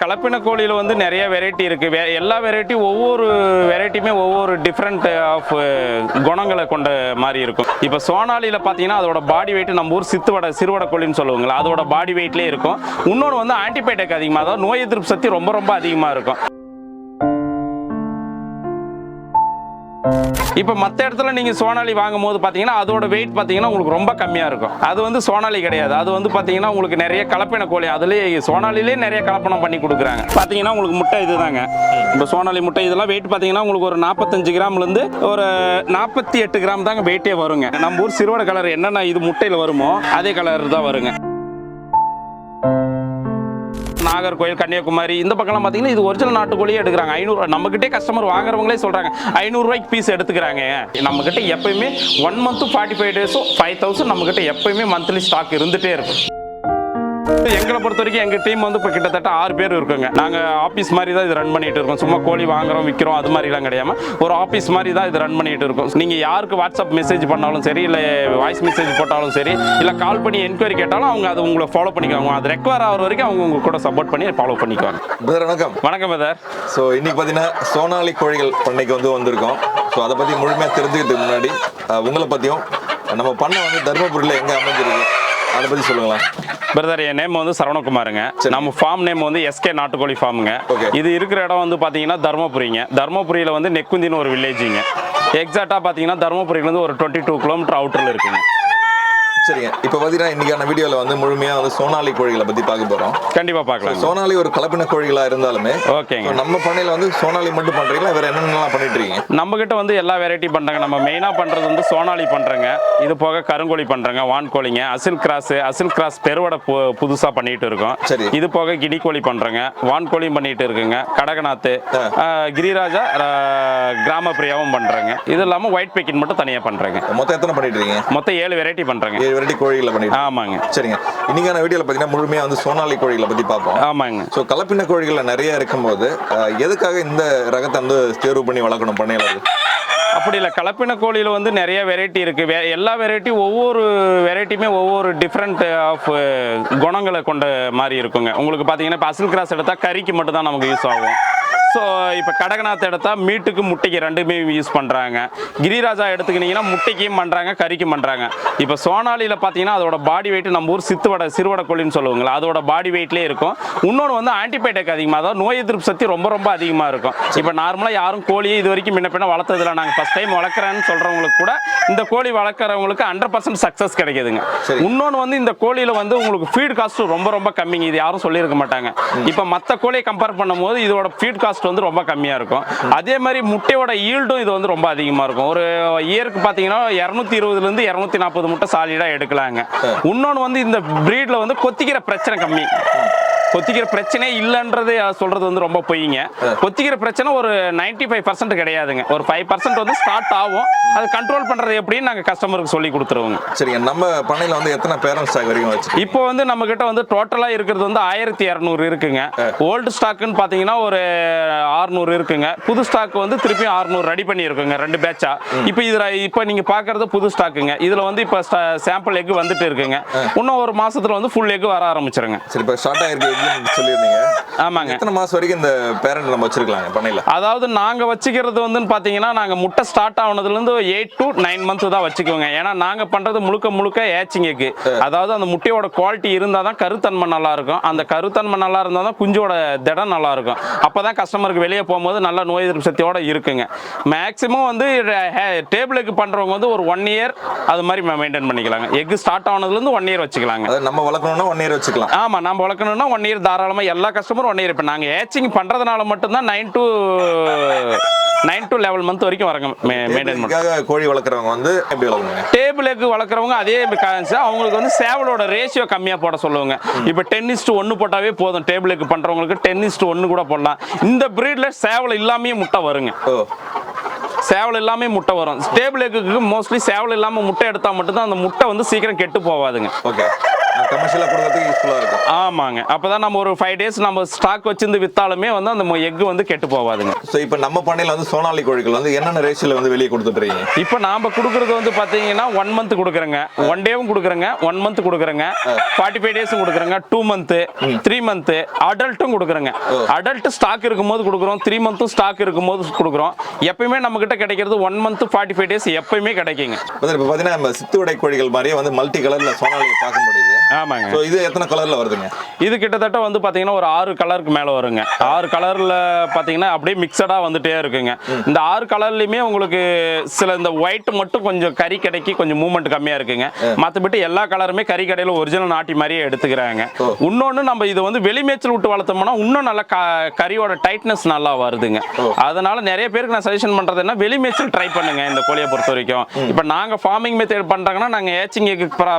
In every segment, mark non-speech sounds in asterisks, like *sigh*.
கலப்பின கோழியில் வந்து நிறைய வெரைட்டி இருக்குது வே எல்லா வெரைட்டி ஒவ்வொரு வெரைட்டியுமே ஒவ்வொரு டிஃப்ரெண்ட் ஆஃப் குணங்களை கொண்ட மாதிரி இருக்கும். இப்போ சோனாலியில் பார்த்தீங்கன்னா அதோட பாடி வெயிட் நம்ம ஊர் சித்துவடை சிறுவடை கோழின்னு சொல்லுவாங்களா அதோட பாடி வெயிட்லேயே இருக்கும். இன்னொன்று வந்து ஆன்டிபயோட்டிக் அதிகமாக அதாவது நோய் எதிர்ப்பு சக்தி ரொம்ப ரொம்ப அதிகமாக இருக்கும். இப்போ மற்ற இடத்துல நீங்கள் சோனாலி வாங்கும் போது பார்த்தீங்கன்னா அதோட வெயிட் பார்த்தீங்கன்னா உங்களுக்கு ரொம்ப கம்மியாக இருக்கும். அது வந்து சோனாலி கிடையாது. அது வந்து பார்த்தீங்கன்னா உங்களுக்கு நிறைய கலப்பின கோழி. அதுலேயே சோனாலிலே நிறைய கலப்பணம் பண்ணி கொடுக்குறாங்க. பார்த்தீங்கன்னா உங்களுக்கு முட்டை இதுதாங்க. இப்போ சோனாலி முட்டை இதெல்லாம் வெயிட் பார்த்தீங்கன்னா உங்களுக்கு ஒரு நாற்பத்தஞ்சு கிராம்லேருந்து ஒரு நாற்பத்தி எட்டு கிராம் தாங்க வெயிட்டே வருங்க. நம்ம ஊர் சிறுவட கலர் என்னென்ன இது முட்டையில் வருமோ அதே கலர் தான் வருங்க. நாகர்கோயில் கன்னியாகுமரி இந்த பக்கம்லாம் பார்த்தீங்கன்னா இது ஒரிஜினல் நாட்டுக்கோழியே எடுக்கிறாங்க. ஐநூறு நம்மக்கிட்டே கஸ்டமர் வாங்குறவங்களே சொல்கிறாங்க ஐநூறுரூவாய்க்கு பீஸ் எடுத்துக்கிறாங்க. நம்மக்கிட்ட எப்பயுமே ஒன் மந்த்து ஃபார்ட்டி ஃபைவ் டேஸும் ஃபைவ் தௌசண்ட் நம்மக்கிட்ட எப்பயுமே மந்த்லி ஸ்டாக் இருந்துகிட்டே இருக்கும். எங்களை பொறுத்த வரைக்கும் எங்கள் டீம் வந்து இப்போ கிட்டத்தட்ட ஆறு பேர் இருக்குங்க. நாங்கள் ஆஃபீஸ் மாதிரி தான் இது ரன் பண்ணிட்டு இருக்கோம். சும்மா கோழி வாங்குறோம் விற்கிறோம் அது மாதிரிலாம் கிடையாம ஒரு ஆஃபீஸ் மாதிரி தான் இது ரன் பண்ணிட்டு இருக்கோம். நீங்கள் யாருக்கு வாட்ஸ்அப் மெசேஜ் பண்ணாலும் சரி இல்லை வாய்ஸ் மெசேஜ் போட்டாலும் சரி இல்லை கால் பண்ணி என்கொயரி கேட்டாலும் அவங்க அதை உங்களை ஃபாலோ பண்ணிக்குவாங்க. அது ரெக்வயர் ஆகிற வரைக்கும் அவங்க உங்க கூட சப்போர்ட் பண்ணி ஃபாலோ பண்ணிக்குவாங்க. பிரதர் வணக்கம். வணக்கம் பிரதர் ஸோ இன்னைக்கு பார்த்தீங்கன்னா சோனாலி கோழிகள் பண்ணைக்கு வந்து வந்திருக்கோம். ஸோ அதை பற்றி முழுமையாக தெரிஞ்சுக்கிறதுக்கு முன்னாடி உங்களை பற்றியும் நம்ம பண்ணை வந்து தருமபுரியில் எங்கே அமைஞ்சிருக்கு? அதை பற்றி சொல்லுங்களேன். பிரதர் என் நேம் வந்து சரவணகுமாருங்க. நம்ம ஃபார்ம் நேம் வந்து எஸ்கே நாட்டுக்கோழி ஃபார்முங்க Okay. இது இருக்கிற இடம் வந்து பார்த்தீங்கன்னா தருமபுரிங்க. தருமபுரியில் வந்து நெக்குந்தின்னு ஒரு வில்லேஜுங்க எக்ஸாக்டாக பார்த்தீங்கன்னா தருமபுரியிலேருந்து ஒரு டுவெண்ட்டி டூ கிலோமீட்டர் அவுட்டரில் இருக்குங்க. சரிங்க இப்போ பார்த்தீங்கன்னா இன்னைக்கான வீடியோவில் வந்து முழுமையாக வந்து சோனாலி கோழிகளை பற்றி பார்க்க போகிறோம் கண்டிப்பாக பார்க்கலாம். சோனாலி ஒரு கலப்பின கோழிகளாக இருந்தாலுமே ஓகேங்க. நம்ம பண்ணையில் வந்து சோனாலி மட்டும் பண்ணுறீங்களா வேறு என்னென்னலாம் பண்ணிட்டு இருக்கீங்க? நம்ம கிட்ட வந்து எல்லா வெரைட்டி பண்றாங்க. நம்ம மெயினாக பண்றது வந்து சோனாலி பண்றேங்க. இது போக கருங்கோழி பண்றேங்க வான் கோழிங்க அசில் கிராஸ் அசில் கிராஸ் பெருவடை பு- புதுசா பண்ணிட்டு இருக்கோம். சரி. இது போக கினி கோழி பண்றேங்க. வான் கோழியும் பண்ணிட்டு இருக்குங்க. கடகநாத்து கிரிராஜா கிராம பிரியாவும் பண்றேங்க. இது இல்லாம ஒயிட் பேக்கெட் மட்டும் தனியா பண்றேங்க. மொத்தம் எத்தனை பண்ணிட்டு இருக்கீங்க? மொத்தம் ஏழு வெரைட்டி பண்றேங்க. ஏழு வெரைட்டி கோழிகளை பண்ணிட்டு ஆமாங்க. சரிங்க. இன்னைக்கான வீடியோவில் பார்த்தீங்கன்னா முழுமையாக வந்து சோனாலி கோழிகளை பற்றி பார்ப்போம். ஆமாங்க. ஸோ கலப்பின கோழிகள் நிறைய இருக்கும்போது எதுக்காக இந்த ரகத்தை வந்து தேர்வு பண்ணி வளர்க்கணும் பண்ணையில் அப்படி கலப்பின கோழியில் வந்து நிறைய வெரைட்டி இருக்குது வே எல்லா வெரைட்டி ஒவ்வொரு வெரைட்டியுமே ஒவ்வொரு டிஃப்ரெண்ட் ஆஃப் குணங்களை கொண்ட மாதிரி இருக்குங்க. உங்களுக்கு பார்த்தீங்கன்னா இப்போ அசில் கிராஸ் எடுத்தால் கறிக்கு மட்டும்தான் நமக்கு யூஸ் ஆகும். ஸோ இப்போ கடகநாத் எடுத்தால் மீட்டுக்கு முட்டைக்கு ரெண்டுமே யூஸ் பண்ணுறாங்க கிரிராஜா எடுத்துக்கிட்டிங்கன்னா முட்டைக்கும் பண்ணுறாங்க கறிக்கும் பண்ணுறாங்க இப்போ சோனாலியில் பார்த்தீங்கன்னா அதோட பாடி வெயிட் நம்ம ஊர் சித்துவடை சிறுவடை கோழின்னு சொல்லுவாங்களா அதோட பாடி வெயிட்லேயே இருக்கும். இன்னொன்று வந்து ஆன்டிபயோட்டிக் அதிகமாக அதாவது நோய் எதிர்ப்பு சக்தி ரொம்ப ரொம்ப அதிகமாக இருக்கும். இப்போ நார்மலாக யாரும் கோழியை இது வரைக்கும் முன்ன பின்ன வளர்த்ததில்ல. நாங்கள் ஃபஸ்ட் டைம் வளர்க்குறேன்னு சொல்கிறவங்களுக்கு கூட இந்த கோழி வளர்க்குறவங்களுக்கு ஹண்ட்ரட் பர்சன்ட் சக்ஸஸ் கிடைக்குதுங்க. இன்னொன்று வந்து இந்த கோழியில் வந்து உங்களுக்கு ஃபீட் காஸ்ட் ரொம்ப ரொம்ப கம்மிங்க. இது யாரும் சொல்லியிருக்க மாட்டாங்க. இப்போ மற்ற கோழியை கம்பேர் பண்ணும்போது இதோட ஃபீட் காஸ்ட் வந்து ரொம்ப கம்மியாக இருக்கும். அதே மாதிரி முட்டையோட ஈல்டும் இது வந்து ரொம்ப அதிகமாக இருக்கும். ஒரு இயருக்கு பார்த்தீங்கன்னா இரநூத்தி இருபதுலேருந்து இரநூத்தி நாற்பது முட்டை சாலிடாக எடுக்கலாங்க. இன்னொன்று வந்து இந்த ப்ரீடில் வந்து கொத்திக்கிற பிரச்சனை கம்மி. கொத்திக்கிற பிரச்சனை இல்லைன்றது சொல்றது வந்து ரொம்ப பொய்ங்க. கொத்திக்கிற பிரச்சனை ஒரு 95% ஃபைவ் பர்சன்ட் கிடையாதுங்க. ஒரு ஃபைவ் பர்சன்ட் வந்து ஸ்டார்ட் ஆகும். அது கண்ட்ரோல் பண்றது எப்படின்னு நாங்கள் கஸ்டமருக்கு சொல்லி கொடுத்துருவோங்க. சரிங்க நம்ம பண்ணையில் வந்து எத்தனை பேரண்ட்ஸ் ஸ்டாக் வரைக்கும் வச்சு இப்போ வந்து நம்ம கிட்ட வந்து டோட்டலா இருக்கிறது வந்து ஆயிரத்தி இரநூறு இருக்குங்க. ஓல்டு ஸ்டாக்குன்னு பாத்தீங்கன்னா ஒரு 600 இருக்குங்க. புது ஸ்டாக் வந்து திருப்பியும் 600 ரெடி பண்ணி இருக்குங்க ரெண்டு பேட்சா இப்போ இதுல இப்போ நீங்க பாக்குறது புது ஸ்டாக்குங்க இதுல வந்து இப்போ சாம்பிள் எக் வந்துட்டு இருக்குங்க. இன்னும் ஒரு மாசத்துல வந்து ஃபுல் எக் வர ஆரம்பிச்சிருங்க. சரி இப்போ ஷார்ட் ஆகிருக்கு சொல்லியிருந்தீங்க. ஆமாங்க. எத்தனை மாதம் வரைக்கும் இந்த பேரண்ட் நம்ம வச்சிருக்கலாங்க? பண்ணையில். அதாவது நாங்க வச்சுக்கிறது வந்து பாத்தீங்கன்னா நாங்க முட்டை ஸ்டார்ட் ஆனதுல இருந்து எயிட் டு நைன் மந்த் தான் வச்சுக்குவோங்க. ஏன்னா நாங்க பண்றது முழுக்க முழுக்க ஏச்சிங் எக்கு அதாவது அந்த முட்டையோட குவாலிட்டி இருந்தா தான் கருத்தன்மை நல்லா இருக்கும் அந்த கருத்தன்மை நல்லா இருந்தா தான் குஞ்சோட திடம் நல்லா இருக்கும் அப்பதான் கஸ்டமருக்கு வெளியே போகும்போது நல்ல நோய் எதிர்ப்பு சக்தியோட இருக்குங்க. மேக்ஸிமம் வந்து டேபிள் எக் பண்றவங்க வந்து ஒரு ஒன் இயர் அது மாதிரி மெயின்டைன் பண்ணிக்கலாங்க. எக் ஸ்டார்ட் ஆனதுல இருந்து ஒன் இயர் வச்சுக்கலாங்க நம்ம வளர்க்கணும்னா ஒன் இயர் வச்சுக்கலாம். ஆமா நம்ம வளர்க்கணும்னா ஒன் இயர் தாராளமா எல்லா கஸ்டமரும் ஒன் இயர் இப்போ நாங்க ஏச்சிங் பண்றதுனால மட்டும்தான் nine to nine to level month வரைக்கும் வரங்க மெயின்டைன் கோழி வளர்க்குறவங்க வந்து எப்படி வளர்க்கணுங்க டேபிள் எக் வளர்க்குறவங்க அதே கான்செப்ட் அவங்களுக்கு வந்து சேவலோட ரேஷியோ கம்மியாக போட சொல்லுவாங்க. இப்போ டென்னிஸ்ட் ஒன்று போட்டாவே போதும். டேபிள் எக் பண்ணுறவங்களுக்கு டென்னிஸ்ட் ஒன்று கூட போடலாம். இந்த ப்ரீடில் சேவல் இல்லாமையே முட்டை வருங்க. சேவல் இல்லாமல் முட்டை வரும். டேபிள் எக்குக்கு மோஸ்ட்லி சேவல் இல்லாமல் முட்டை எடுத்தால் மட்டும்தான் அந்த முட்டை வந்து சீக்கிரம் கெட்டு போகாதுங்க ஓகே. கமர்ஷியலாக கொடுக்கறதுக்கு யூஸ்ஃபுல்லாக இருக்கும். ஆமாங்க. அப்பதான் நம்ம ஒரு ஃபைவ் டேஸ் நம்ம ஸ்டாக் வச்சிருந்து வித்தாலுமே வந்து அந்த எக் வந்து கெட்டு போகாதுங்க ஸோ இப்போ நம்ம பண்ணையில் வந்து சோனாலி கோழிகள் வந்து என்னென்ன ரேஷியோவில் வந்து வெளியே கொடுத்துட்றீங்க இப்போ நாம கொடுக்கறது வந்து பாத்தீங்கன்னா ஒன் மந்த் கொடுக்குறேங்க. ஒன் டேவும் கொடுக்குறேங்க. ஒன் மந்த் கொடுக்குறேங்க. ஃபார்ட்டி ஃபைவ் டேஸும் கொடுக்குறேங்க. டூ மந்த்து த்ரீ மந்த்து அடல்ட்டும் கொடுக்குறேங்க. அடல்ட் ஸ்டாக் இருக்கும்போது கொடுக்குறோம். த்ரீ மந்த்தும் ஸ்டாக் இருக்கும்போது கொடுக்குறோம். எப்பயுமே நம்ம கிட்ட கிடைக்கிறது one month forty five days எப்பயுமே கிடைக்குங்க. இப்போ பார்த்தீங்கன்னா நம்ம சித்து விடை கோழிகள் மாதிரியே வந்து மல்டி கலரில் சோனாலியை பார்க்க முடியுது. ஆமாங்க. ஸோ இது எத்தனை கலரில் வருதுங்க? இது கிட்டத்தட்ட வந்து பாத்தீங்கன்னா ஒரு ஆறு கலருக்கு மேல வருங்க. ஆறு கலர்ல பாத்தீங்கன்னா அப்படியே மிக்சடா வந்துட்டே இருக்குங்க. இந்த ஆறு கலர்லயுமே உங்களுக்கு சில இந்த ஒயிட் மட்டும் கொஞ்சம் கறி கடைக்கு கொஞ்சம் மூவ்மெண்ட் கம்மியா இருக்குங்க. மத்தபடி எல்லா கலருமே கறி கடையில ஒரிஜினல் நாட்டி மாதிரியே எடுத்துக்கிறாங்க. இன்னொன்னு நம்ம இது வந்து வெளிமேய்ச்சல் விட்டு வளர்த்தோம்னா இன்னும் நல்லா க- கறியோட டைட்னஸ் நல்லா வருதுங்க. அதனால நிறைய பேருக்கு நான் சஜஷன் பண்றது என்ன வெளிமேய்ச்சல் ட்ரை பண்ணுங்க இந்த கோழியை பொறுத்த வரைக்கும் இப்போ நாங்க ஃபார்மிங் மெத்தட் பண்றாங்கன்னா நாங்க ஏச்சிங்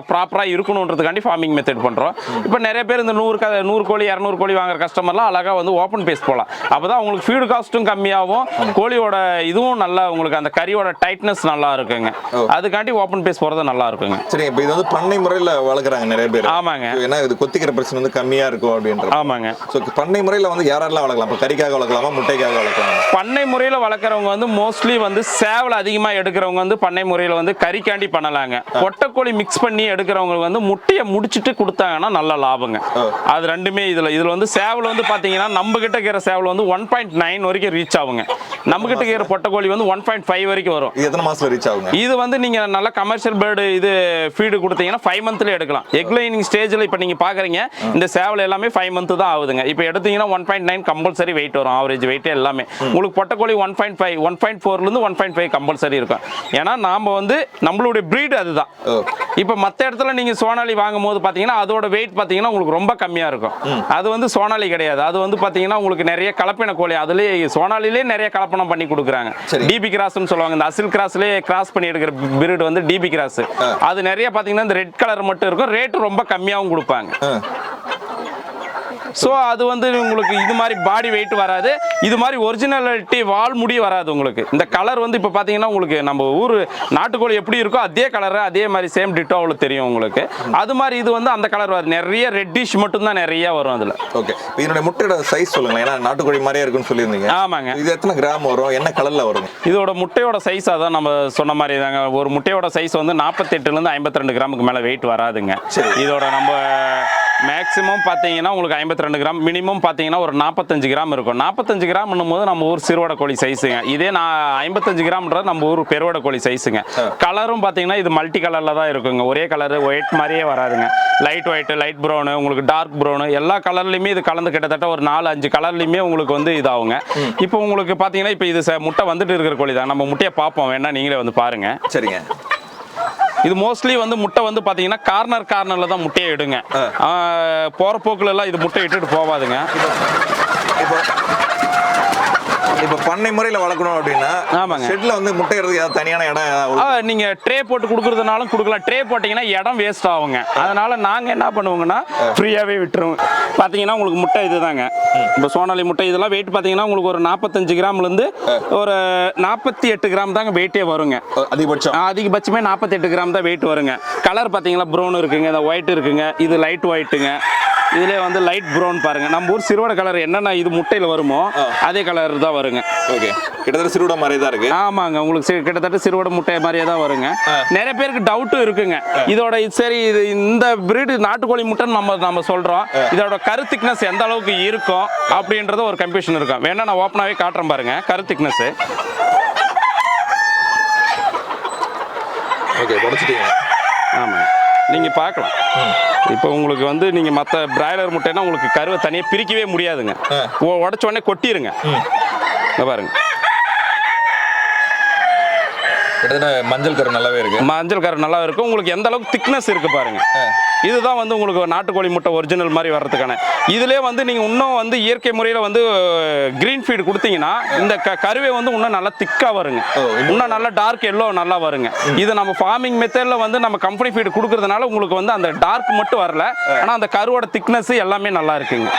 ப்ராப்பரா இருக்கணுன்றதுக்காண்டி ஃபார்மிங் மெத்தட் பண்றோம். இப்போ நிறைய பேர் இந்த நூறு க நூறு கோழி இரநூறு கோழி வாங்குற கஸ்டமர்லாம் அழகா வந்து ஓப்பன் பேஸ் போகலாம் அப்பதான் உங்களுக்கு ஃபீடு காஸ்ட்டும் கம்மியாகும் கோழியோட இதுவும் நல்லா உங்களுக்கு அந்த கறியோட டைட்னஸ் நல்லா இருக்குங்க. அதுக்காண்டி ஓப்பன் பேஸ் போறது நல்லா இருக்குங்க. சரி இப்போ இது வந்து பண்ணை முறையில் வளர்க்குறாங்க நிறைய பேர். ஆமாங்க. ஏன்னா இது கொத்திக்கிற பிரச்சனை வந்து கம்மியாக இருக்கும் அப்படின்ற ஆமாங்க. ஸோ பண்ணை முறையில் வந்து யாரெல்லாம் வளர்க்கலாம்? இப்போ கறிக்காக வளர்க்கலாமா முட்டைக்காக வளர்க்கலாமா? பண்ணை முறையில் வளர்க்குறவங்க வந்து மோஸ்ட்லி வந்து சேவல் அதிகமாக எடுக்கிறவங்க வந்து பண்ணை முறையில் வந்து கறிக்காண்டி பண்ணலாங்க. கொட்டைக்கோழி மிக்ஸ் பண்ணி எடுக்கிறவங்க வந்து முட்டையை முடிச்சிட்டு கொடுத்தாங்கன்னா நல்ல லாபங்க. அது ரெண்டுமே இதில் இதில் வந்து சேவல் வந்து பார்த்தீங்கன்னா நம்ம கிட்ட இருக்கிற சேவல் வந்து ஒன் பாயிண்ட் நைன் வரைக்கும் ரீச் ஆகுங்க. நம்ம கிட்ட இருக்கிற பொட்டைக்கோழி வந்து ஒன் பாயிண்ட் ஃபைவ் வரைக்கும் வரும். எத்தனை மாசத்துல ரீச் ஆகுங்க? இது வந்து நீங்க நல்ல கமர்ஷியல் பேர்டு இது ஃபீடு கொடுத்தீங்கன்னா ஃபைவ் மந்த்ல எடுக்கலாம். எக் லைனிங் ஸ்டேஜ்ல இப்போ நீங்க பாக்குறீங்க இந்த சேவல் எல்லாமே ஃபைவ் மந்த் தான் ஆகுதுங்க. இப்போ எடுத்தீங்கன்னா one point nine compulsory weight வரும் ஆவரேஜ் வெயிட் எல்லாமே. உங்களுக்கு பொட்டக்கோழி one point five one point ஃபோர்லேருந்து one point five compulsory இருக்கும். ஏன்னா நாம வந்து நம்மளுடைய breed அதுதான். இப்போ மற்ற இடத்துல நீங்க சோனாலி வாங்கும் போது பாத்தீங்கன்னா அதோட வெயிட் பாத்தீங்கன்னா உங்களுக்கு ரொம்ப கம்மியா இருக்கும். அது வந்து சோனாலி கிடையாது. அது வந்து பாத்தீங்கன்னா உங்களுக்கு நிறைய கலப்பின கோழி. அதுலயே சோனாலிலே நிறைய கலப்பணம் பண்ணி கொடுக்குறாங்க. டிபி கிராஸ்னு சொல்லுவாங்க. இந்த அசில் கிராஸ்லயே கிராஸ் பண்ணி எடுக்கிற பிரீடு வந்து டிபி கிராஸ் அது நிறைய பாத்தீங்கன்னா இந்த ரெட் கலர் மட்டும் இருக்கும். ரேட் ரொம்ப கம்மியாவும் கொடுப்பாங்க. ஸோ அது வந்து உங்களுக்கு இது மாதிரி பாடி வெயிட் வராது. இது மாதிரி ஒரிஜினாலிட்டி வால் முடி வராது உங்களுக்கு. இந்த கலர் வந்து இப்போ பார்த்தீங்கன்னா உங்களுக்கு நம்ம ஊர் நாட்டுக்கோழி எப்படி இருக்கோ அதே கலர் அதே மாதிரி சேம் டிட்டோ அவ்வளோ தெரியும் உங்களுக்கு. அது மாதிரி இது வந்து அந்த கலர் வரும் நிறைய ரெட்டிஷ் மட்டும்தான் நிறைய வரும் அதில். ஓகே இதனுடைய முட்டையோட சைஸ் சொல்லுங்களேன். ஏன்னா நாட்டுக்கோழி மாதிரியே இருக்குன்னு சொல்லியிருந்தீங்க. ஆமாங்க. இது எத்தனை கிராம் வரும்? என்ன கலர்ல வரும் இதோட முட்டையோட சைஸ் அதான் நம்ம சொன்ன மாதிரி தாங்க. ஒரு முட்டையோட சைஸ் வந்து நாற்பத்தெட்டுலேருந்து ஐம்பத்தி ரெண்டு கிராமுக்கு மேலே வெயிட் வராதுங்க. இதோட நம்ம மேக்ஸிமம் பார்த்தீங்கன்னா உங்களுக்கு ஐம்பத்தி ரெண்டு கிராம் மினிமம் பார்த்தீங்கன்னா ஒரு நாற்பத்தஞ்சு கிராம் இருக்கும். நாற்பத்தஞ்சு கிராம் போது நம்ம ஊர் சிறுவடை கோழி சைஸுங்க இதே நான் ஐம்பத்தஞ்சு கிராம்ன்றது நம்ம ஊர் பெருவடை கோழி சைஸுங்க கலரும் பார்த்தீங்கன்னா இது மல்டி கலரில் தான் இருக்குங்க. ஒரே கலர் ஒயிட் மாதிரியே வராதுங்க. லைட் ஒயிட் லைட் ப்ரௌனு உங்களுக்கு டார்க் ப்ரௌனு எல்லா கலர்லையுமே இது கலந்து கிட்டத்தட்ட ஒரு நாலு அஞ்சு கலர்லையுமே உங்களுக்கு வந்து இதாகுங்க. இப்போ உங்களுக்கு பார்த்தீங்கன்னா இப்போ இது முட்டை வந்துட்டு இருக்கிற கோழி தான். நம்ம முட்டையை பார்ப்போம். வேணா நீங்களே வந்து பாருங்க. சரிங்க. இது மோஸ்ட்லி வந்து முட்டை வந்து பாத்தீங்கன்னா கார்னர் கார்னர்ல தான் முட்டையை எடுங்க ஆ, போற போக்குல எல்லாம் இது முட்டை இட்டுட்டு போவாதுங்க. இப்போ பண்ணை முறையில் வளர்க்கணும் அப்படின்னா ஆமாங்க. ஷெட்ல வந்து முட்டையிறதுக்கு ஏதாவது தனியான இடம் நீங்க ட்ரே போட்டு கொடுக்கறதுனாலும் கொடுக்கலாம். ட்ரே போட்டீங்கன்னா இடம் வேஸ்ட் ஆகுங்க. அதனால நாங்க என்ன பண்ணுவோங்கன்னா ஃப்ரீயாவே விட்டுருவோம். பாத்தீங்கன்னா உங்களுக்கு முட்டை இதுதாங்க. இப்போ சோனாலி முட்டை இதெல்லாம் வெயிட் பாத்தீங்கன்னா உங்களுக்கு ஒரு நாற்பத்தஞ்சு கிராம்ல இருந்து ஒரு நாற்பத்தி எட்டு கிராம் தாங்க வெயிட்டே வருங்க. அதிகபட்சம். அதிகபட்சமே நாற்பத்தெட்டு கிராம் தான் வெயிட் வருங்க. கலர் பார்த்தீங்களா ப்ரௌன் இருக்குங்க இந்த ஒயிட் இருக்குங்க இது லைட் ஒயிட்டுங்க இதுலேயே வந்து லைட் ப்ரௌன் பாருங்க. நம்ம ஊர் சிறுவடை கலர் என்னென்ன இது முட்டையில் வருமோ அதே கலர் தான் வருங்க. ஓகே கிட்டத்தட்ட சிறுவிட மாதிரி தான் இருக்கு. ஆமாங்க. உங்களுக்கு கிட்டத்தட்ட சிறுவடை முட்டை மாதிரியே தான் வருங்க. நிறைய பேருக்கு டவுட்டும் இருக்குங்க. இதோட இது சரி இது இந்த பிரீடு நாட்டுக்கோழி முட்டைன்னு நம்ம நம்ம சொல்றோம். இதோட கரு திக்னஸ் எந்த அளவுக்கு இருக்கும் அப்படின்றத ஒரு கன்ஃபியூஷன் இருக்கும். வேணா நான் ஓப்பனாகவே காட்டுறேன் பாருங்க. கரு திக்னஸ் ஓகே ஆமாங்க. நீங்கள் பார்க்கலாம். இப்போ உங்களுக்கு வந்து நீங்கள் மற்ற பிராய்லர் முட்டைனா உங்களுக்கு கருவை தனியாக பிரிக்கவே முடியாதுங்க. உடைச்ச உடனே கொட்டிருங்க. இங்க பாருங்க. கிட்டத்தட்ட மஞ்சள் கரு நல்லாவே இருக்கு. மஞ்சள் கரு நல்லா இருக்கும் உங்களுக்கு எந்த அளவுக்கு திக்னஸ் இருக்கு பாருங்க. இதுதான் வந்து உங்களுக்கு நாட்டுக்கோழி முட்டை ஒரிஜினல் மாதிரி வர்றதுக்கான. இதுலயே வந்து நீங்க இன்னும் வந்து இயற்கை முறையில் வந்து கிரீன் ஃபீட் கொடுத்தீங்கன்னா இந்த க- கருவே வந்து இன்னும் நல்லா திக்கா வருங்க. இன்னும் நல்லா டார்க் எல்லோ நல்லா வருங்க. இது நம்ம ஃபார்மிங் மெத்தட்ல வந்து நம்ம கம்பெனி ஃபீட் கொடுக்கறதுனால உங்களுக்கு வந்து அந்த டார்க் மட்டும் வரல. ஆனா அந்த கருவோட திக்னஸ் எல்லாமே நல்லா இருக்குங்க.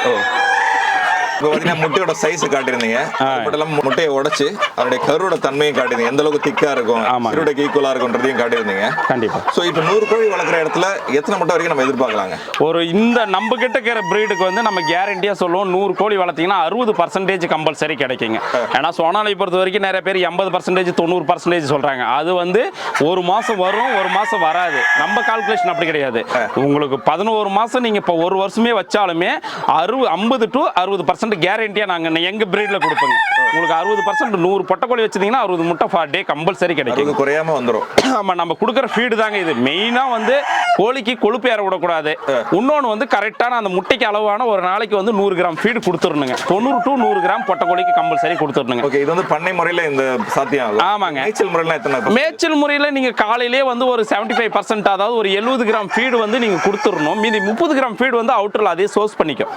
இப்போ பாத்தீங்கன்னா முட்டையோட சைஸ் காட்டியிருந்தீங்க. மட்டும் முட்டையை உடைச்சு அதனுடைய கருவோட தன்மையும் காட்டியிருந்தீங்க. எந்த அளவுக்கு திக்கா இருக்கும் ஆமாங்க. சிறுடைக்கு ஈக்குவலா இருக்கும்ன்றதையும் காட்டியிருந்தீங்க. கண்டிப்பா. சோ இப்போ நூறு கோழி வளர்க்குற இடத்துல எத்தனை முட்டை வரைக்கும் நம்ம எதிர்பார்க்கலாங்க? ஒரு இந்த நம்ம கிட்ட இருக்கிற பிரீடுக்கு வந்து நம்ம கேரண்டியா சொல்லுவோம். நூறு கோழி வளர்த்தீங்கன்னா அறுபது பர்சன்டேஜ் கம்பல்சரி கிடைக்குங்க. *laughs* ஏன்னா சோனாலை பொறுத்த வரைக்கும் நிறைய பேர் எண்பது பர்சன்டேஜ் தொண்ணூறு பர்சன்டேஜ் சொல்றாங்க. அது வந்து ஒரு மாசம் வரும் ஒரு மாசம் வராது. நம்ம கால்குலேஷன் அப்படி கிடையாது. *laughs* உங்களுக்கு பதினோரு மாசம் நீங்க இப்போ ஒரு வருஷமே வச்சாலுமே அறுபது ஐம்பது டு அறுபது பர்சன்ட் கேரண்டியா நாங்க எங்க பிரீட்ல கொடுப்போங்க. உங்களுக்கு அறுபது பர்சன்ட் நூறு பொட்டக்கோழி வச்சிருந்தீங்கன்னா அறுபது முட்டை ஃபார் டே கம்பல்சரி கிடைக்கும். அதுக்கு குறையாம வந்துரும். ஆமா நம்ம கொடுக்குற ஃபீடு தாங்க இது. மெயினா வந்து கோழிக்கு கொழுப்பு ஏற விடக்கூடாது. இன்னொன்று வந்து கரெக்டான அந்த முட்டைக்கு அளவான ஒரு நாளைக்கு வந்து நூறு கிராம் ஃபீடு கொடுத்துடணுங்க. தொண்ணூறு டு நூறு கிராம் பொட்டை கோழிக்கு கம்பல்சரி கொடுத்துடணுங்க. ஓகே இது வந்து பண்ணை முறையில இந்த சாத்தியம் ஆமாங்க. மேய்ச்சல் முறையில எத்தனை? மேய்ச்சல் முறையில் நீங்கள் காலையிலே வந்து ஒரு 75% ஃபைவ் பர்சன்ட் அதாவது ஒரு எழுபது கிராம் ஃபீடு வந்து நீங்கள் கொடுத்துடணும். மீதி முப்பது கிராம் ஃபீடு வந்து அவுட்டரில் அதே சோர்ஸ் பண்ணிக்கும்.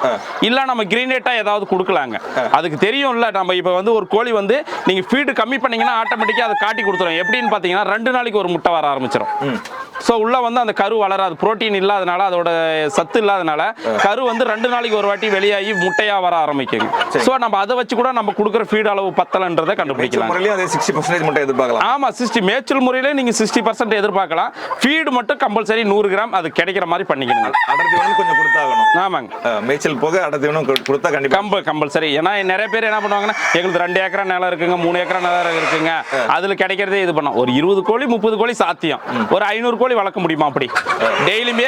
இல்லை நம்ம கிரீனேட்டாக ஏதாவது கொடுக்கலாங்க. அதுக்கு தெரியும்ல நம்ம இப்போ வந்து ஒரு கோழி வந்து நீங்கள் ஃபீடு கம்மி பண்ணீங்கன்னா ஆட்டோமேட்டிக்காக அதை காட்டி கொடுத்துரும். எப்படின்னு பார்த்தீங்கன்னா ரெண்டு நாளைக்கு ஒரு முட்டை வர ஆரம்பிச்சிடும் ஸோ உள்ள வந்து அந்த கரு வளராது. புரோட்டீன் இல்லாதனால அதோட சத்து இல்லாதனால கரு வந்து ரெண்டு நாளைக்கு ஒரு வாட்டி வெளியாகி முட்டையா வர ஆரம்பிக்குங்க ஸோ நம்ம அதை வச்சு கூட நம்ம கொடுக்குற ஃபீட் அளவு பத்தலன்றதை கண்டுபிடிக்கலாம். அதே சிக்ஸ்டி பர்சன்டேஜ் மட்டும் எதிர்பார்க்கலாம். ஆமா சிக்ஸ்டி மேய்ச்சல் முறையில நீங்க சிக்ஸ்டி பர்சன்ட் எதிர்பார்க்கலாம். ஃபீடு மட்டும் கம்பல்சரி நூறு கிராம் அது கிடைக்கிற மாதிரி பண்ணிக்கணுங்க. அடர்த்தி வந்து கொஞ்சம் கொடுத்தாகணும். ஆமாங்க. மேய்ச்சல் போக அடர்த்தி கொடுத்தா கண்டிப்பா. கம்ப கம்பல்சரி ஏன்னா நிறைய பேர் என்ன பண்ணுவாங்கன்னா எங்களுக்கு ரெண்டு ஏக்கரா நிலம் இருக்குங்க மூணு ஏக்கரா நிலம் இருக்குங்க. அதுல கிடைக்கிறதே இது பண்ணோம். ஒரு இருபது கோழி முப்பது கோழி சாத்தியம். ஒரு ஐநூறு கோழி வளர்க்க முடியுமா அப்படி? டெய்லியுமே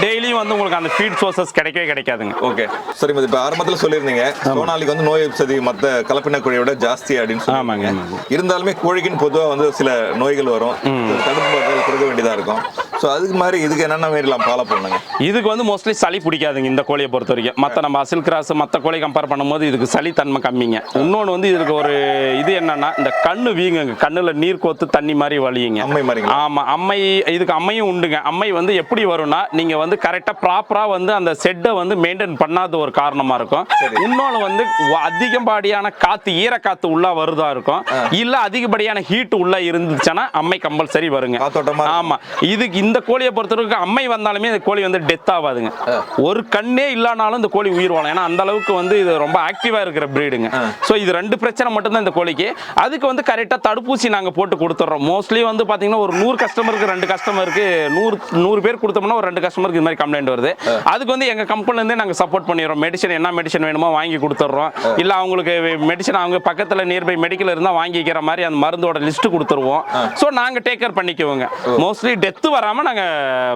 டெய்லியும் வந்து உங்களுக்கு அந்த ஃபீட் சோர்சஸ் கிடைக்கவே கிடைக்காதுங்க. ஓகே. சரி மதி இப்ப ஆரம்பத்துல சொல்லியிருந்தீங்க. சோனாலிக்கு வந்து நோய் சதி மத்த கலப்பின கோழியோட ஜாஸ்தி அப்படின்னு ஆமாங்க. இருந்தாலுமே கோழிக்குன்னு பொதுவா வந்து சில நோய்கள் வரும். தடுப்பு மருந்துகள் கொடுக்க வேண்டியதா இருக்கும். சோ அதுக்கு மாதிரி இதுக்கு என்னென்ன மாரிலாம் ஃபாலோ பண்ணுங்க இதுக்கு வந்து மோஸ்ட்லி சளி பிடிக்காதுங்க இந்த கோழியை பொறுத்த வரைக்கும் மற்ற நம்ம அசில் கிராஸ் மற்ற கோழி கம்பேர் பண்ணும்போது இதுக்கு சளி தன்மை கம்மிங்க. இன்னொன்று வந்து இதுக்கு ஒரு இது என்னன்னா இந்த கண்ணு வீங்குங்க. கண்ணுல நீர் கோத்து தண்ணி மாதிரி வலியுங்க அம்மை மாதிரிங்களா? ஆமா அம்மை இதுக்கு அம்மையும் உண்டுங்க. அம்மை வந்து எப்படி வரும்னா நீங்க வந்து கரெக்டா ப்ராப்பரா வந்து அந்த செட்டை வந்து மெயின்டைன் பண்ணாத ஒரு காரணமா இருக்கும். இன்னொன்று வந்து அதிகப்படியான காத்து ஈரக்காத்து உள்ள வருதா இருக்கும். இல்ல அதிகப்படியான ஹீட் உள்ள இருந்துச்சுன்னா அம்மை கம்பல்சரி வருங்க. காத்தோட்டமா இருக்கும். ஆமா. இதுக்கு இந்த கோழியை பொறுத்தவரைக்கும் அம்மை வந்தாலுமே இந்த கோழி வந்து டெத் ஆகாதுங்க ஒரு கண்ணே இல்லைனாலும் இந்த கோழி உயிர் வாழும். ஏன்னா அந்த அளவுக்கு வந்து இது ரொம்ப ஆக்டிவா இருக்கிற பிரீடுங்க ஸோ இது ரெண்டு பிரச்சனை மட்டும்தான் இந்த கோழிக்கு. அதுக்கு வந்து கரெக்டாக தடுப்பூசி நாங்க போட்டு கொடுத்துட்றோம் மோஸ்ட்லி வந்து பாத்தீங்கன்னா ஒரு நூறு கஸ்டமருக்கு ரெண்டு கஸ்டமருக்கு நூறு நூறு பேர் கொடுத்தோம்னா ஒரு ரெண்டு கஸ்டமருக்கு இது மாதிரி கம்ப்ளைண்ட் வருது. அதுக்கு வந்து எங்க கம்பெனில இருந்தே நாங்க சப்போர்ட் பண்ணிடுறோம். மெடிசன் என்ன மெடிசன் வேணுமோ வாங்கி கொடுத்துட்றோம். இல்ல அவங்களுக்கு மெடிசன் அவங்க பக்கத்துல நியர்பை மெடிக்கல் இருந்தா வாங்கிக்கிற மாதிரி அந்த மருந்தோட லிஸ்ட் கொடுத்துருவோம். ஸோ நாங்க டேக் கேர் பண்ணிக்குவோங்க. மோஸ்ட்லி டெத்து வராம நாங்க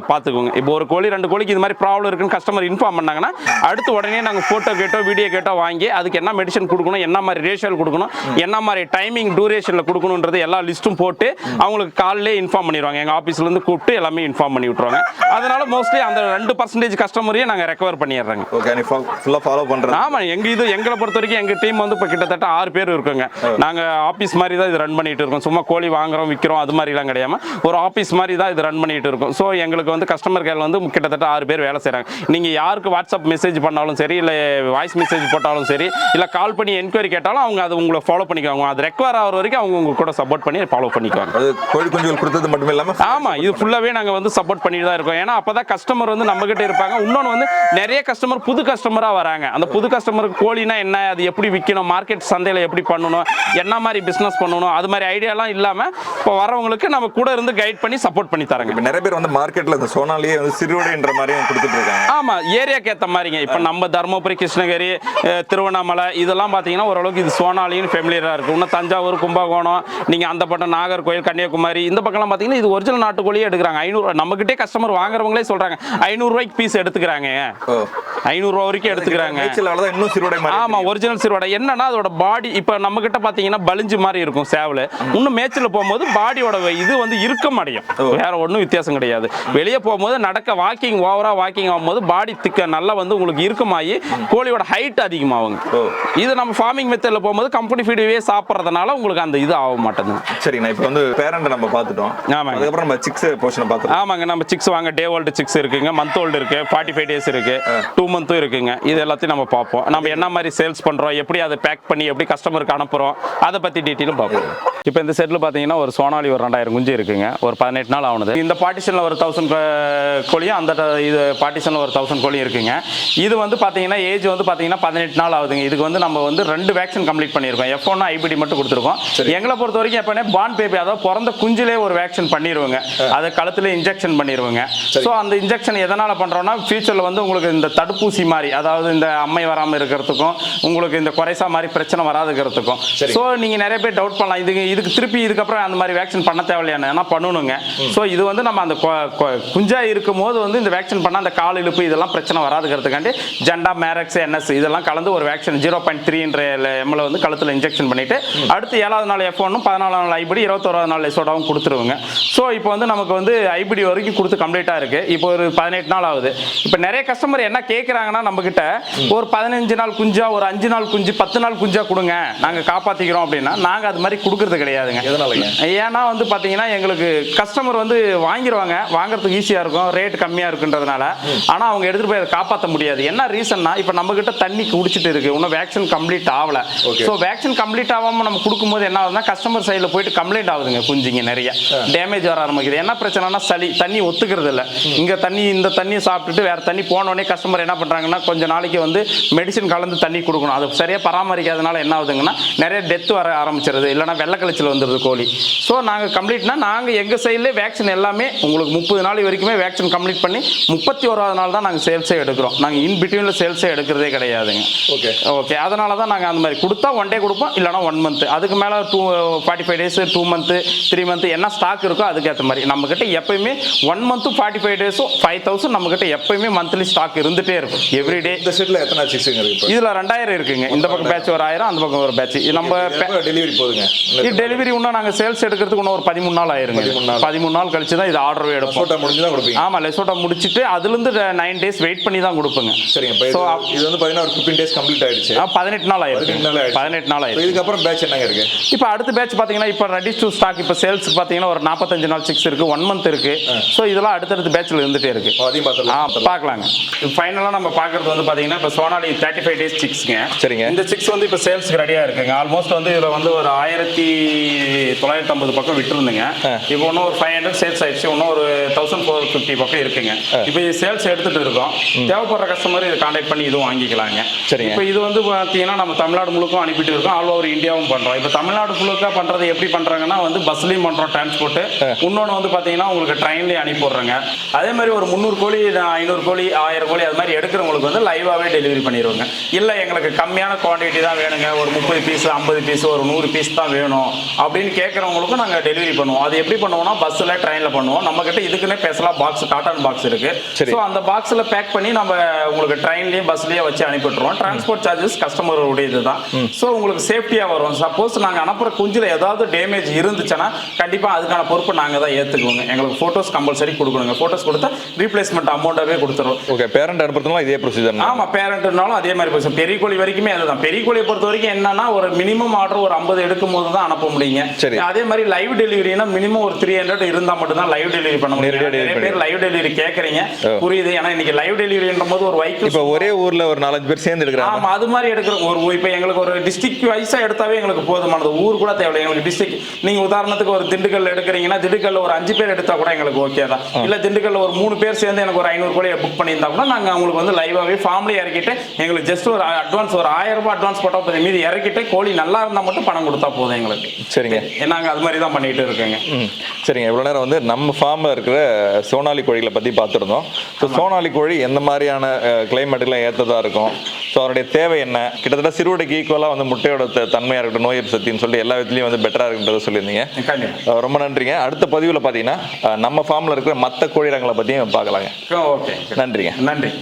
பாத்துக்குவோங்க இப்போ ஒரு கோழி ரெண்டு கோழிக்கு இது மாதிரி ப்ராப்ளம் இருக்குன்னு கஸ்டமர் இன்ஃபார்ம் பண்ணாங்கன்னா அடுத்து உடனே நாங்க போட்டோ கேட்டோ வீடியோ கேட்டோ வாங்கி அதுக்கு என்ன மெடிசன் கொடுக்கணும் என்ன மாதிரி ரேஷியல் கொடுக்கணும் என்ன மாதிரி டைமிங் டூரேஷன்ல கொடுக்கணுன்றது எல்லா லிஸ்ட்டும் போட்டு அவங்களுக்கு காலையிலே இன்ஃபார்ம் பண்ணிடுவாங்க. எங்க ஆபீஸ்ல இருந்து கூப்பிட்டு எல்லாமே இன்ஃபார்ம் பண்ணி விட்டுருவாங்க. அதனால மோஸ்ட்லி அந்த ரெண்டு பர்சன்டேஜ் கஸ்டமரையும் நாங்க ரெக்கவர் பண்ணிடுறோங்க. ஓகே நீ ஃபுல்லா ஃபாலோ பண்றது. ஆமா எங்க இது எங்களை பொறுத்த வரைக்கும் எங்க டீம் வந்து இப்போ கிட்டத்தட்ட ஆறு பேர் இருக்குங்க. நாங்க ஆபீஸ் மாதிரி தான் இது ரன் பண்ணிட்டு இருக்கோம். சும்மா கோழி வாங்குறோம் விற்கிறோம் அது மாதிரிலாம் கிடையாம ஒரு ஆபீஸ் மாதிரி தான் இது ரன் பண்ணிட்டு இருக்கோம். ஸோ எங்களுக்கு வந்து கஸ்டமர் கேர் வந்து கிட்டத்தட்ட ஆறு பேர் வேலை செய்றாங்க. நீங்க யாருக்கு வாட்ஸ்அப் மெசேஜ் பண்ணாலும் சரி இல்ல வாய்ஸ் மெசேஜ் போட்டாலும் சரி இல்ல கால் பண்ணி என்கொயரி கேட்டாலும் அவங்க அதை உங்களை ஃபாலோ பண்ணிக்குவாங்க. அது ரெக்வயர் ஆகிற வரைக்கும் அவங்க உங்க கூட சப்போர்ட் பண்ணி ஃபாலோ பண்ணிக்குவாங்க. அது கோழி குஞ்சுகள் கொடுத்தது மட்டும் இல்லாம ஆமா இது ஃபுல்லாவே நாங்க வந்து சப்போர்ட் பண்ணிட்டு தான் இருக்கோம். ஏன்னா அப்பதான் கஸ்டமர் வந்து நம்ம கிட்ட இருப்பாங்க. இன்னொன்று வந்து நிறைய கஸ்டமர் புது கஸ்டமரா வராங்க. அந்த புது கஸ்டமருக்கு கோழினா என்ன அது எப்படி விற்கணும் மார்க்கெட் சந்தையில எப்படி பண்ணணும் என்ன மாதிரி பிசினஸ் பண்ணணும் அது மாதிரி ஐடியாலாம் இல்லாம இப்போ வரவங்களுக்கு நம்ம கூட இருந்து கைட் பண்ணி சப்போர்ட் பண்ணி தரங்க. இப்ப நிறைய பேர் வந்து மார்க்கெட்ல இந்த சோனாலியே வந்து சிறுவடைன்ற மாதிரியும் கொடுத்துட்டு இருக்காங்க. ஆமா ஏரியாக்கு ஏத்த மாதிரிங்க. இப்போ நம்ம தருமபுரி கிருஷ்ணகிரி திருவண்ணாமலை இதெல்லாம் பார்த்தீங்கன்னா ஓரளவுக்கு இது சோனாலின்னு ஃபெமிலியராக இருக்கும் இன்னும் தஞ்சாவூர் கும்பகோணம் நீங்க அந்த பக்கம் நாகர்கோயில் கன்னியாகுமரி இந்த பக்கம்லாம் பார்த்தீங்கன்னா இது ஒரிஜினல் நாட்டுக்கோழியே எடுக்கிறாங்க. ஐநூறு நம்மகிட்டே கஸ்டமர் வாங்குறவங்களே சொல்றாங்க. ஐநூறுரூவாய்க்கு பீஸ் எடுத்துக்கிறாங்க. ஓ. ஐநூறுரூவா வரைக்கும் எடுத்துக்கிறாங்க. இன்னும் சிறுவடை மாதிரி ஆமா ஒரிஜினல் சிறுவடை. என்னன்னா அதோட பாடி இப்போ நம்ம கிட்ட பாத்தீங்கன்னா பலிஞ்சு மாதிரி இருக்கும் சேவல். இன்னும் மேய்ச்சல் போகும்போது பாடியோட இது வந்து இறுக்கம் அடையும் வேற ஒன்றும் வித்தியாசம் கிடையாது. வெளியே போகும்போது நடக்க வாக்கிங் ஓவரா வாக்கிங் ஆகும்போது பாடி திக்க நல்லா வந்து உங்களுக்கு இறுக்கமாகி கோழியோட ஹைட் அதிகமாகுங்க. இது நம்ம ஃபார்மிங் மெத்தடில் போகும்போது கம்பெனி ஃபீடுவே சாப்பிட்றதுனால உங்களுக்கு அந்த இது ஆக மாட்டேங்குது. சரி நான் இப்போ வந்து பேரண்ட் நம்ம பார்த்துட்டோம். ஆமாங்க. அதுக்கப்புறம் நம்ம சிக்ஸ் போர்ஷனை பார்த்துட்டோம் ஆமாங்க நம்ம சிக்ஸ் வாங்க டே ஓல்டு சிக்ஸ் இருக்குங்க மந்த் ஓல்டு இருக்கு ஃபார்ட்டி ஃபைவ் டேஸ் இருக்கு டூ மந்த்தும் இருக்குங்க. இது எல்லாத்தையும் நம்ம பார்ப்போம். நம்ம என்ன மாதிரி சேல்ஸ் பண்றோம் எப்படி அதை பேக் பண்ணி எப்படி கஸ்டமருக்கு அனுப்புறோம் அதை பத்தி டீட்டெயிலும் பார்ப்போம். இப்போ இந்த செட்டில் பார்த்தீங்கன்னா ஒரு சோனாலி ஒரு ரெண்டாயிரம் குஞ்சு இருக்குங்க. ஒரு பதினெட்டு நாள் ஆகுது. இந்த பார்ட்டிஷனில் ஒரு தௌசண்ட் கோழியும் அந்த இது பார்ட்டிஷனில் ஒரு தௌசண்ட் கோழியும் இருக்குங்க. இது வந்து பார்த்தீங்கன்னா ஏஜ் வந்து பார்த்தீங்கன்னா பதினெட்டு நாள் ஆகுதுங்க. இதுக்கு வந்து நம்ம வந்து ரெண்டு வேக்சின் கம்ப்ளீட் பண்ணியிருக்கோம் எஃப் ஒன்று ஐபிடி மட்டும் கொடுத்துருக்கோம். எங்களை பொறுத்த வரைக்கும் எப்போனே பான் பேபி அதாவது பிறந்த குஞ்சிலே ஒரு வேக்சின் பண்ணிடுவோங்க அதை கழுத்துல இன்ஜெக்ஷன் பண்ணிடுவோங்க ஸோ அந்த இன்ஜெக்ஷன் எதனால் பண்ணுறோம்னா ஃபியூச்சரில் வந்து உங்களுக்கு இந்த தடுப்பூசி மாதிரி அதாவது இந்த அம்மை வராமல் இருக்கிறதுக்கும் உங்களுக்கு இந்த குறைசா மாதிரி பிரச்சனை வராதுக்கிறதுக்கும். ஸோ நீங்கள் நிறைய பேர் டவுட் பண்ணலாம். இதுக்கு இதுக்கு திருப்பி இதுக்கப்புறம் அந்த மாதிரி வேக்சின் பண்ண தேவையில்லையானு ஏன்னா பண்ணணுங்க. ஸோ இது வந்து நம்ம அந்த குஞ்சா இருக்கும் போது வந்து இந்த வேக்சின் பண்ணால் அந்த கால் இழுப்பு இதெல்லாம் பிரச்சனை வராதுக்கிறதுக்காண்டி ஜெண்டா மேரக்ஸ் என்எஸ் இதெல்லாம் கலந்து ஒரு வேக்சின் ஜீரோ பாயிண்ட் த்ரீன்ற எம்எல் வந்து கழுத்தில் இன்ஜெக்ஷன் பண்ணிட்டு அடுத்து ஏழாவது நாள் எஃப் ஒன்னும் பதினாலாம் நாள் ஐபிடி இருபத்தோராவது நாள் எசோடாவும் கொடுத்துருவோங்க. ஸோ இப்போ வந்து நமக்கு வந்து ஐபிடி வரைக்கும் கொடுத்து கம்ப்ளீட்டாக இருக்கு. இப்போ ஒரு பதினெட்டு நாள் ஆகுது. இப்போ நிறைய கஸ்டமர் என்ன கேட்குறாங்கன்னா நம்ம கிட்ட ஒரு பதினஞ்சு நாள் குஞ்சா ஒரு அஞ்சு நாள் குஞ்சு பத்து நாள் குஞ்சா கொடுங்க. நாங்கள் காப்பாற்றிக்கிறோம் அப்படின்னா நாங்கள் அது மாதிரி கொடுக்கறது கிடையாதுங்க? ஏன்னா வந்து பார்த்தீங்கன்னா எங்களுக்கு கஸ்டமர் வந்து வாங்கிடுவாங்க வாங்குறதுக்கு ஈஸியாக இருக்கும் ரேட் கம்மியாக இருக்குன்றதுனால. ஆனால் அவங்க எடுத்துகிட்டு போய் அதை காப்பாற்ற முடியாது. என்ன ரீசன்னா இப்போ நம்ம கிட்ட தண்ணி குடிச்சிட்டு இருக்கு இன்னும் வேக்சின் கம்ப்ளீட் ஆகல. ஸோ வேக்சின் கம்ப்ளீட் ஆகாமல் நம்ம கொடுக்கும்போது என்ன ஆகுதுன்னா கஸ்டமர் சைடில் போயிட்டு கம்ப்ளைண்ட் ஆகுதுங்க குஞ்சுங்க நிறைய. டேமேஜ் வர ஆரம்பிக்குது. என்ன பிரச்சனைனா சளி தண்ணி ஒத்துக்கிறது இல்லை இங்கே தண்ணி இந்த தண்ணியை சாப்பிட்டுட்டு வேற தண்ணி போனோடனே கஸ்டமர் என்ன பண்ணுறாங்கன்னா கொஞ்ச நாளைக்கு வந்து மெடிசன் கலந்து தண்ணி கொடுக்கணும். அது சரியாக பராமரிக்காதனால என்ன ஆகுதுங்கன்னா நிறைய டெத் வர ஆரம்பிச்சிருது. இல்லைன்னா வெள்ளக்கழிச்சல் வந்துடுது கோழி. ஸோ நாங்கள் கம்ப்ளீட்னா நாங்கள் எங்கள் சைட்லேயே வேக்சின் எல்லாமே உங்களுக்கு முப்பது நாள் வரைக்குமே வேக்சின் கம்ப்ளீட் பண்ணி முப்பத்தி ஓராவது நாள் தான் நாங்கள் சேல்ஸே எடுக்கிறோம். நாங்கள் இன் பிட்வீனில் சேல்ஸே எடுக்கிறதே கிடையாதுங்க. ஓகே ஓகே அதனால தான் நாங்கள் அந்த மாதிரி கொடுத்தா ஒன் டே கொடுப்போம் இல்லைனா ஒன் மந்த் அதுக்கு மேலே two forty five days two month three month என்ன ஸ்டாக் இருக்கோ அதுக்கேற்ற மாதிரி. நம்மக்கிட்ட எப்பயுமே ஒன் மந்த்தும் ஃபார்ட்டி ஃபைவ் டேஸும் ஃபைவ் தௌசண்ட் நம்மக்கிட்ட எப்பயுமே மந்த்லி ஸ்டாக் இருந்துகிட்டே இருக்கும். எவ்ரி டே இந்த செட்ல எத்தனை சிக்ஸுங்க இருக்கு இப்போ? இதில் ரெண்டாயிரம் இருக்குங்க. இந்த பக்கம் பேட்ச் ஒரு ஆயிரம் அந்த பக்கம் ஒரு பேட்ச் நம்ம டெலிவரி போதுங்க டெலிவரி இன்னும் நாங்கள் சேல்ஸ் எடுக்கிறதுக்கு இன்னும் ஒரு பதிமூணு நாள் ஆயிருங்க. 13 நாள். பதிமூணு நாள் கழிச்சு தான் இது ஆர்டர் எடுப்போம். முடிஞ்சு தான் கொடுப்பீங்க. ஆமாம் லெசோட்டா முடிச்சுட்டு அதுலேருந்து நைன் டேஸ் வெயிட் பண்ணி தான் கொடுப்போங்க. சரிங்க So, இது- வந்து பார்த்தீங்கன்னா ஒரு ஃபிஃப்டீன் டேஸ் கம்ப்ளீட் ஆயிடுச்சு பதினெட்டு நாள் ஆயிருக்கு. 18 நாள் ஆயிடுச்சு. பதினெட்டு நாள் ஆயிருக்கு. இதுக்கப்புறம் பேட்ச் என்னங்க இருக்கு? இப்போ அடுத்த பேட்ச் பார்த்தீங்கன்னா இப்போ ரெடி டு ஸ்டாக் இப்போ சேல்ஸ் பார்த்தீங்கன்னா ஒரு நாற்பத்தஞ்சு நாள் சிக்ஸ் இருக்கு ஒன் மந்த் இருக்கு. ஸோ இதெல்லாம் அடுத்தடுத்த பேட்ச்ல இருந்துட்டே இருக்கு. அதையும் ஆ பார்த்துடலாம் பார்க்கலாங்க ஃபைனலாக நம்ம பார்க்கறது வந்து பார்த்தீங்கன்னா இப்போ சோனாலி தேர்ட்டி ஃபைவ் டேஸ் சிக்ஸ்ங்க சரிங்க. இந்த சிக்ஸ் வந்து இப்போ சேல்ஸ்க்கு ரெடியாக இருக்குங்க. ஆல்மோஸ்ட் வந்து இதில் வந்து ஒரு ஆயிரத்தி தொள்ளாயிரத்தி ஐம்பது பக்கம் விட்டுருந்துங்க. இப்போ இன்னும் ஒரு ஃபைவ் ஹண்ட்ரட் சேல்ஸ் ஆயிடுச்சு இன்னும் ஒரு தௌசண்ட் ஃபோர் ஃபிஃப்டி பக்கம் இருக்குங்க. இப்போ சேல்ஸ் எடுத்துட்டு இருக்கோம். தேவைப்படுற கஸ்டமர் இதை கான்டாக்ட் பண்ணி இதுவும் வாங்கிக்கலாங்க. சரிங்க. இப்போ இது வந்து பார்த்தீங்கன்னா நம்ம தமிழ்நாடு முழுக்கும் அனுப்பிட்டு இருக்கோம். ஆல் ஓவர் இந்தியாவும் பண்ணுறோம் இப்போ தமிழ்நாடு முழுக்க பண்ணுறது எப்படி பண்ணுறாங்கன்னா வந்து பஸ்லையும் பண்ணுறோம் டிரான்ஸ்போர்ட்டு இன்னொன்று வந்து பார்த்தீங்கன்னா உங்களுக்கு ட்ரெயின்லேயே அனுப்பி விட்றோங்க அதே மாதிரி ஒரு முந்நூறு கோழி ஐநூறு கோழி ஆயிரம் கோழி அது மாதிரி எடுக்கிறவங்களுக்கு வந்து லைவாகவே டெலிவரி பண்ணிடுவோங்க இல்லை எங்களுக்கு கம்மியான குவான்டிட்டி தான் வேணுங்க. ஒரு முப்பது பீஸ் ஐம்பது பீஸ் ஒரு நூறு பீஸ் தான் வேணும். அப்படின்னு கேட்குறவங்களுக்கும் நாங்கள் டெலிவரி பண்ணுவோம். அது எப்படி பண்ணுவோம்னா பஸ்ஸில் ட்ரெயினில் பண்ணுவோம். நம்மக்கிட்ட இதுக்குன்னே ஸ்பெஷலாக பாக்ஸ் காட்டன் பாக்ஸ் இருக்கு. ஸோ அந்த பாக்ஸில் பேக் பண்ணி நம்ம உங்களுக்கு ட்ரெயின்லேயும் பஸ்லேயே வச்சு அனுப்பிட்டுருவோம் டிரான்ஸ்போர்ட் சார்ஜஸ் கஸ்டமருடைய இதுதான். ஸோ உங்களுக்கு சேஃப்டியாக வரும். சப்போஸ் நாங்கள் அனுப்புகிற குஞ்சில் ஏதாவது டேமேஜ் இருந்துச்சுன்னா கண்டிப்பாக அதுக்கான பொறுப்பு நாங்கள் தான் ஏற்றுக்குவோங்க எங்களுக்கு ஃபோட்டோஸ் கம்பல்சரி கொடுக்கணுங்க. ஃபோட்டோஸ் கொடுத்தா ரீப்ளேஸ்மெண்ட் அமௌண்ட்டாகவே கொடுத்துருவோம் ஓகே பேரண்ட் அனுப்புறதுலாம் இதே ப்ரொசீஜர் ஆமா பேரண்ட்னாலும் அதே மாதிரி போய் பெரிய கோழி வரைக்குமே அதுதான். பெரிய கோழியை பொறுத்த வரைக்கும் என்னன்னா ஒரு மினிமம் ஆர்டர் ஒரு ஐம்பது எடுக்கும் போது தான் அனுப்ப முடியுங்க. சரி. அதே மாதிரி லைவ் டெலிவரினா மினிமம் ஒரு த்ரீ ஹண்ட்ரட் இருந்தா மட்டும் தான் லைவ் டெலிவரி பண்ண முடியும். நிறைய பேர் லைவ் டெலிவரி கேக்குறீங்க. ஓ. புரியுது. ஏன்னா இன்னைக்கு லைவ் டெலிவரின்ற போது ஒரு வைக்கிள் இப்போ ஒரே ஊர்ல ஒரு நாலஞ்சு பேர் சேர்ந்து எடுக்கிறாங்க. ஆமா அது மாதிரி எடுக்கிற ஒரு இப்போ எங்களுக்கு ஒரு டிஸ்ட்ரிக்ட் வைஸா எடுத்தாவே எங்களுக்கு போதுமானது. ஊர் கூட தேவையில்லை. எங்களுக்கு டிஸ்ட்ரிக்ட் நீங்க உதாரணத்துக்கு ஒரு திண்டுக்கல் எடுக்கிறீங்கன்னா திண்டுக்கல்ல ஒரு அஞ்சு பேர் எடுத்தா கூட எங்களுக்கு ஓகே தான். இல்ல திண்டுக்கல்ல ஒரு மூணு பேர் சேர்ந்து எனக்கு ஒரு ஐநூறு கோழி புக் பண்ணியிருந்தா கூட நாங்க அவங்களுக்கு வந்து லைவாவே ஃபார்ம்ல இறக்கிட்டு எங்களுக்கு ஜஸ்ட் ஒரு அட்வான்ஸ் ஒரு ஆயிரம் ரூபாய் அட்வான்ஸ் போட்டா போதும். மீதி இறக்கிட்டு கோழி நல்லா இருந்தா மட்டும் பணம் கொடுத்தா போதும் எங்களுக்கு. சரிங்க. நாங்க அது மாதிரி தான் பண்ணிட்டு இருக்கோங்க. சரிங்க. இவ்வளோ நேரம் வந்து நம்ம ஃபார்மில் இருக்கிற சோனாலி கோழிகளை பற்றி பார்த்துருந்தோம். ஸோ சோனாலி கோழி எந்த மாதிரியான கிளைமேட்டுக்கெலாம் ஏற்றதாக இருக்கும்? ஸோ அதனுடைய தேவை என்ன? கிட்டத்தட்ட சிறுவடைக்கு ஈக்குவலாக வந்து முட்டையோட தன்மையாக இருக்கட்டும் நோய் சக்தின்னு சொல்லி எல்லா விதத்துலையும் வந்து பெட்டராக இருக்குன்றதை சொல்லியிருந்தீங்க. ரொம்ப நன்றிங்க. அடுத்த பதிவில் பார்த்தீங்கன்னா நம்ம ஃபார்மில் இருக்கிற மற்ற கோழி ரகங்களை பற்றியும் பார்க்கலாங்க ஓகே. நன்றிங்க. நன்றி.